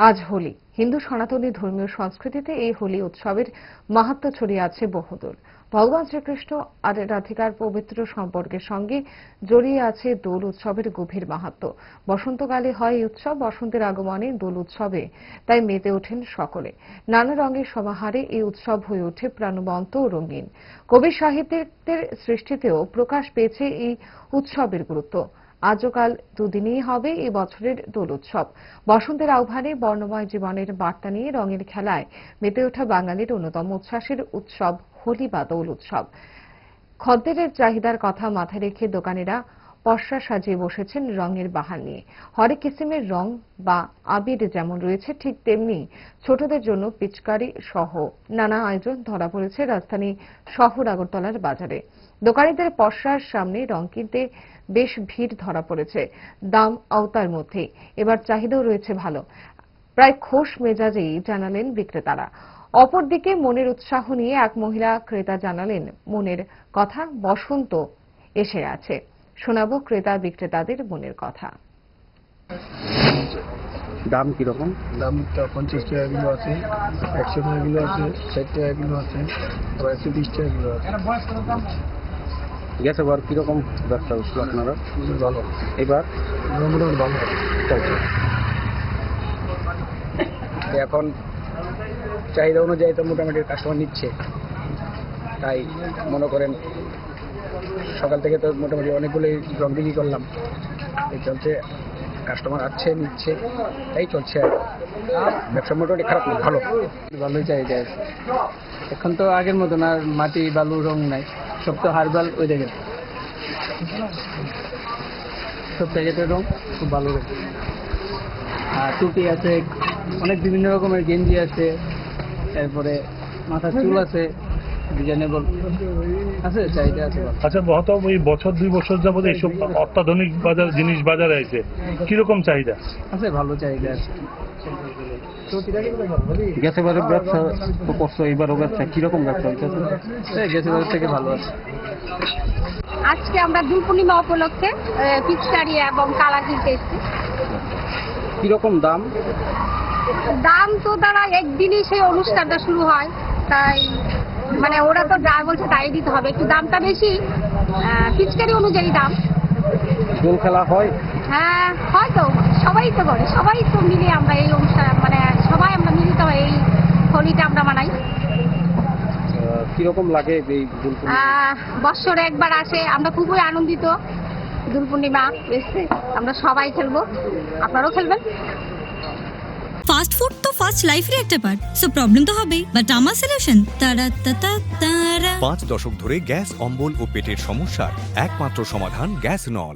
আজ হোলি। হিন্দু সনাতনী ধর্মীয় সংস্কৃতিতে এই হোলি উৎসবের মাহাত্ম্য ছড়িয়ে আছে বহুদূর। ভগবান শ্রীকৃষ্ণ আর রাধিকার পবিত্র সম্পর্কের সঙ্গে জড়িয়ে আছে দোল উৎসবের গভীর মাহাত্ম্য। বসন্তকালে হয় এই উৎসব, বসন্তের আগমনে দোল উৎসবে, তাই মেতে ওঠেন সকলে। নানা রঙের সমাহারে এই উৎসব হয়ে ওঠে প্রাণবন্ত ও রঙিন। কবি সাহিত্যের সৃষ্টিতেও প্রকাশ পেয়েছে এই উৎসবের গুরুত্ব। আজও কাল দুদিনেই হবে এ বছরের দোল উৎসব। বসন্তের আহ্বানে বর্ণময় জীবনের বার্তা নিয়ে রঙের খেলায় মেতে ওঠা বাঙালির অন্যতম উচ্ছ্বাসের উৎসব হোলি বা দোল উৎসব। খদ্দেরের চাহিদার কথা মাথায় রেখে দোকানিরা পসরা সাজিয়ে বসেছেন রঙের বাহার নিয়ে। হরেক কিসিমের রং বা আবির যেমন রয়েছে, ঠিক তেমনি ছোটদের জন্য পিচকারি সহ নানা আয়োজন ধরা পড়েছে রাজধানী শহর আগরতলার বাজারে। দোকানিদের পসরার সামনে রং কিনতে বেশ ভিড় ধরা পড়েছে দাম আওতার মধ্যে এবার চাহিদাও রয়েছে ভালো। প্রায় খোশ মেজাজেই জানালেন বিক্রেতারা। অপরদিকে মনের উৎসাহ নিয়ে এক মহিলা ক্রেতা জানালেন, মনের কথা বসন্ত এসে আছে। শোনাবো ক্রেতা বিক্রেতাদের মনের কথা। দাম কীরকম? দামটা পঞ্চাশ টাকা কিলো আছে একশো টাকা কিলো আছে ষাট টাকা কিলো আছে আবার একশো বিশ টাকা কিলো আছে। গেছে বার কীরকম ব্যবসা হচ্ছিল আপনারা ভালো। এবার? মোটামুটি ভালো। চলছে এখন চাহিদা অনুযায়ী তো মোটামুটি কাস্টমার নিচ্ছে। তাই মনে করেন সকাল থেকে তো মোটামুটি অনেকগুলোই রং বিক্রি করলাম। এই চলছে কাস্টমার আসছে, নিচ্ছে তাই চলছে আর ব্যবসা মোটামুটি খারাপ না, ভালো। ভালোই চাহিদা আছে এখন তো আগের মতন আর মাটি, বালু, রং নাই। সব তো হারবাল ওই দেখেন। সব প্যাকেটের রং, খুব ভালো রং। আর টুপি আছে, অনেক বিভিন্ন রকমের গেঞ্জি আছে। তারপরে মাথার চুল আছে। ডিজাইনেবল আছে চাহিদা আছে আচ্ছা ওই বছর দুই বছর যাবত এইসব অত্যাধুনিক বাজার জিনিস বাজারে আছে কীরকম চাহিদা? আছে ভালো চাহিদা আছে। গেছে বারে ব্যবসা তো করছ এবারও ব্যবসা কীরকম ব্যবসা হইতেছে গেছে বাজার থেকে ভালো আছে। আজকে আমরা দোল পূর্ণিমা উপলক্ষে পিচকারি এবং কিনতে এসেছি কীরকম দাম? দাম তো তারা একদিনই সেই অনুষ্ঠানটা শুরু হয় তাই মানে ওরা তো যা বলছে তাই দিতে হবে। একটু দামটা বেশি পিচকারি অনুযায়ী দাম। খেলা হয়? হ্যাঁ হয়তো সবাই তো করে সবাই তো মিলে আমরা এই অনুষ্ঠান মানে সবাই আমরা মিলিত হয়ে এই হোলিটা আমরা মানাই। কীরকম লাগে এই? বৎসরে একবার আসে আমরা খুবই আনন্দিত। দোল পূর্ণিমা এসছে আমরা সবাই খেলব। আপনারাও খেলবেন? ফাস্ট ফুড তো ফাস্ট লাইফের একটা পার্ট সো প্রবলেম তো হবেই। বাট আমার সলিউশন তারা তারা তারা। পাঁচ দশক ধরে গ্যাস অম্বল ও পেটের সমস্যার একমাত্র সমাধান গ্যাস নল।